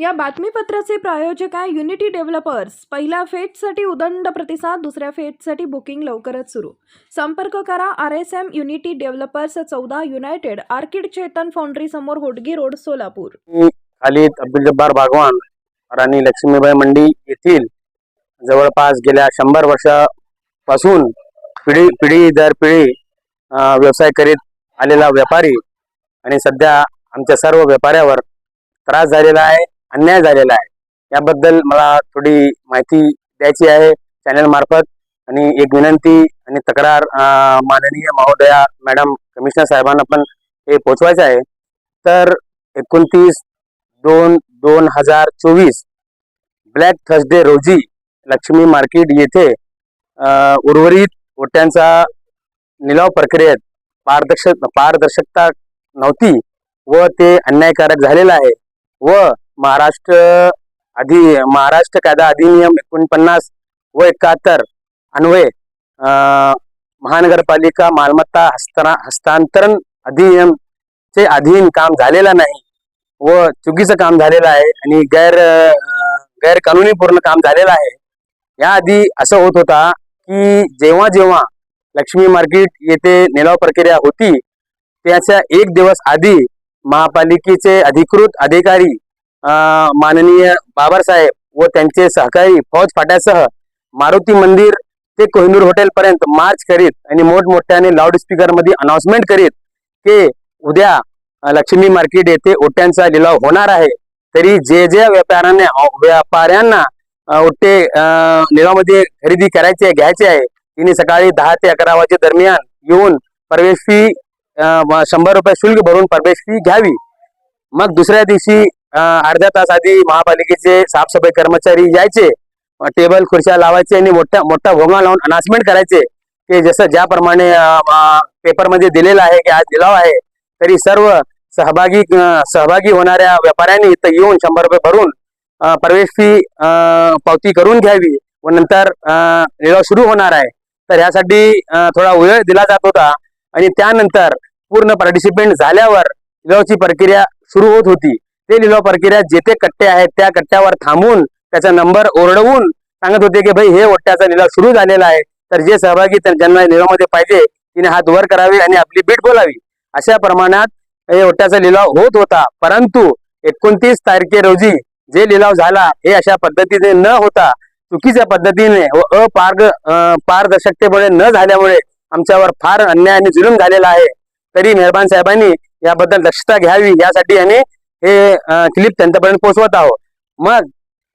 या बातमीपत्राचे प्रायोजक आहे युनिटी डेव्हलपर्स पहिल्या फेजसाठी उदंड प्रतिसाद दुसऱ्या फेजसाठी बुकिंग लवकरच सुरू. संपर्क करा R S M unity developers चौदा युनायटेड आर्किड चेतन फाउंड्री समोर होडगी रोड सोलापूर. मी खालिद अब्दुल जब्बार भागवान राणी लक्ष्मीबाई मंडी येथील जवळपास गेल्या शंभर वर्षापासून पिढी पिढी दर पिढी व्यवसाय करीत आलेला व्यापारी आणि सध्या आमच्या सर्व व्यापाऱ्यावर त्रास झालेला आहे. अन्याय झालेला आहे. याबद्दल मला थोडी माहिती द्यायची आहे चॅनल मार्फत. आणि एक विनंती आणि तक्रार माननीय महोदया मॅडम कमिशनर साहेबांना पण हे पोचवायचं आहे. तर एकोणतीस दोन दोन हजार चोवीस ब्लॅक थर्सडे रोजी लक्ष्मी मार्केट येथे उर्वरित ओट्यांचा निलाव प्रक्रियेत पारदर्शक पारदर्शकता नव्हती व ते अन्यायकारक झालेलं आहे व महाराष्ट्र अधि महाराष्ट्र कायदा अधिनियम एकोणपन्नास व एकाहत्तर अन्वये महानगरपालिका मालमत्ता हस्ताना हस्तांतरण अधिनियम चे अधीन काम झालेलं नाही व चुकीचं काम झालेलं आहे आणि गैर गैरकानुनी पूर्ण काम झालेलं आहे. याआधी असं होत होता की जेव्हा जेव्हा लक्ष्मी मार्केट येथे निलाव प्रक्रिया होती त्याच्या एक दिवस आधी महापालिकेचे अधिकृत अधिकारी माननीय बाबासाहेब व त्यांचे सहकारी फौज फाट्यासह मारुती मंदिर ते कोहिनूर हॉटेल पर्यंत मार्च करीत आणि मोठमोठ्याने लाऊडस्पीकरमध्ये अनाउन्समेंट करीत की उद्या लक्ष्मी मार्केट येथे ओट्यांचा लिलाव होणार आहे. तरी जे जे व्यापाऱ्यांना व्यापाऱ्यांना ओटे लिलावामध्ये खरेदी करायची आहे घ्यायची आहे तिने सकाळी दहा ते अकरा वाजे दरम्यान येऊन प्रवेश फी शंभर रुपये शुल्क भरून प्रवेश फी घ्यावी. मग दुसऱ्या दिवशी अर्ध्या तास आधी महापालिकेचे साफसफाई कर्मचारी यायचे टेबल खुर्च्या लावायचे आणि मोठ्या मोठा भोंगा लावून अनाउन्समेंट करायचे की जसं ज्याप्रमाणे पेपरमध्ये दिलेलं आहे की आज दिलाव आहे तरी सर्व सहभागी सहभागी होणाऱ्या व्यापाऱ्यांनी इथं येऊन शंभर रुपये भरून प्रवेश फी पावती करून घ्यावी व नंतर लिलाव सुरू होणार आहे. तर ह्यासाठी थोडा वेळ दिला जात होता आणि त्यानंतर पूर्ण पार्टिसिपेंट झाल्यावर लिलावची प्रक्रिया सुरू होत होती. ते लिलाव प्रक्रिया जेथे कट्टे आहेत त्या कट्ट्यावर थांबून त्याचा नंबर ओरडवून सांगत होते की भाई हे ओट्ट्याचा लिलाव सुरू झालेला आहे तर जे सहभागी ज्यांना लिलावामध्ये पाहिजे तिने हात वर करावी आणि आपली बीट बोलावी. अशा प्रमाणात हे ओट्याचा लिलाव होत होता. परंतु एकोणतीस तारखे रोजी जे लिलाव झाला हे अशा पद्धतीने न होता चुकीच्या पद्धतीने व अपारग पारदर्शकतेमुळे न झाल्यामुळे आमच्यावर फार अन्याय आणि जुलूम झालेला आहे. तरी मेहरबान साहेबांनी याबद्दल दक्षता घ्यावी यासाठी आणि हे क्लिप त्यांच्यापर्यंत पोहोचवत आहोत. मग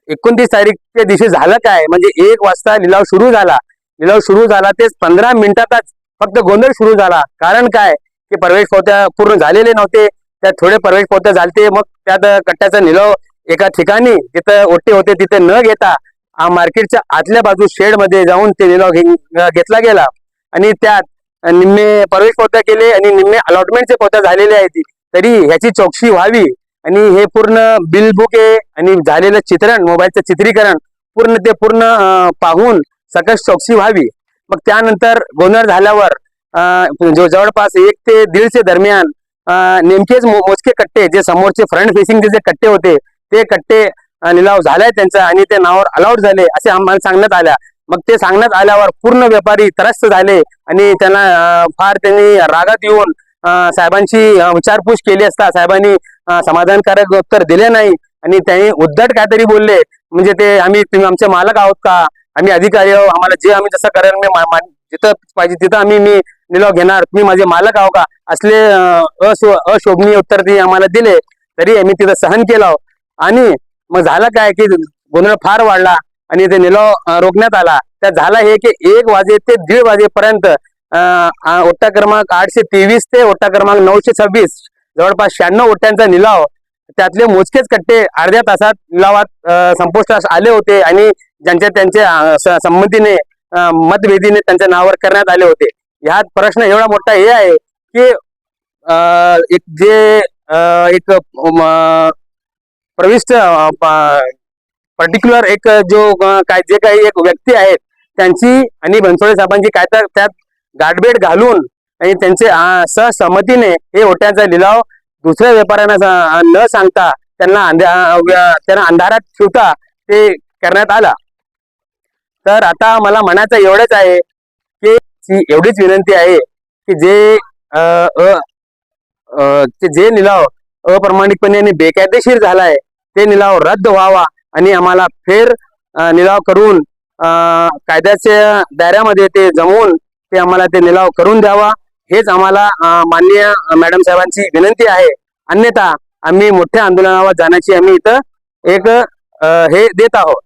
एकोणतीस तारीखच्या दिवशी झालं काय? म्हणजे एक वाजता लिलाव सुरू झाला. लिलाव सुरू झाला तेच पंधरा मिनिटातच फक्त गोंधळ सुरू झाला. कारण काय? की प्रवेश पावत्या पूर्ण झालेले नव्हते. त्यात थोडे प्रवेश पावत्या झालते. मग त्यात कट्ट्याचा निलाव एका ठिकाणी जिथं ओटे होते तिथे न घेता मार्केटच्या आतल्या बाजू शेडमध्ये जाऊन ते निलाव घेतला गेला. आणि त्यात निम्मे प्रवेश पावत्या केले आणि निम्मे अलॉटमेंटचे पावत्या झालेले आहेत. तरी ह्याची चौकशी व्हावी. आणि हे पूर्ण बिल बुक आहे आणि झालेलं चित्रण मोबाईलचं चित्रीकरण पूर्ण ते पूर्ण पाहून सकस चौकशी व्हावी. मग त्यानंतर गोंधळ झाल्यावर जो जवळपास एक ते दीडशे दरम्यान नेमकेच मो- मोजके कट्टे जे समोरचे फ्रंट फेसिंगचे जे कट्टे होते ते कट्टे लिलाव झालाय त्यांचा आणि ते नावावर अलाउड झाले असे आम्हाला सांगण्यात आल्या. मग ते सांगण्यात आल्यावर पूर्ण व्यापारी त्रस्त झाले आणि त्यांना फार त्यांनी रागात येऊन साहेबांची विचारपूस केली असता साहेबांनी समाधानकारक उत्तर दिले नाही. आणि त्यांनी उद्धट काहीतरी बोलले. म्हणजे ते आम्ही तुम्ही आमचे मालक आहोत का? आम्ही अधिकारी आहोत. आम्हाला जे आम्ही जसं करेल मी जिथं पाहिजे तिथं आम्ही मी निलाव घेणार. तुम्ही माझे मालक आहो का? असले अशो अशोभनीय उत्तर ते आम्हाला दिले. तरी आम्ही तिथं सहन केलं. आणि मग झालं काय की गोंधळ फार वाढला आणि ते निलाव रोखण्यात आला. त्यात झालं हे की एक वाजे ते दीड वाजेपर्यंत अं, ओट्टा क्रमांक आठशे तेवीस ते ओट्टा क्रमांक नऊशे छव्वीस जवळपास शहाण्णव ओट्यांचा निलाव त्यातले मोजकेच कट्टे अर्ध्या तासात लिलावात संपुष्टास आले होते आणि ज्यांच्या त्यांच्या संमतीने मतभेदीने त्यांच्या नावावर करण्यात आले होते. ह्यात प्रश्न एवढा मोठा हे आहे की एक जे एक प्रविष्ट पर्टिक्युलर एक जो काय जे काही एक व्यक्ती आहेत त्यांची आणि बनसोडे साहेबांची काय तर त्यात गाठभेट घालून आणि त्यांचे सहसहमतीने सहसंमतीने हे ओट्यांचा लिलाव दुसऱ्या व्यापाऱ्यांना न सांगता त्यांना त्यांना अंधारात ठेवता ते करण्यात आला. तर आता मला म्हणायचं एवढंच आहे की एवढीच विनंती आहे की जे अ, ते जे निलाव अप्रमाणिकपणे आणि बेकायदेशीर झालाय ते निलाव रद्द व्हावा आणि आम्हाला फेर निलाव करून कायद्याच्या दायऱ्यामध्ये ते जमवून ते आम्हाला ते निलाव करून द्यावा. हेच आम्हाला माननीय मॅडम साहेबांची विनंती आहे. अन्यथा आम्ही मोठ्या आंदोलनावर जाण्याची आम्ही इथं एक हे देत आहोत.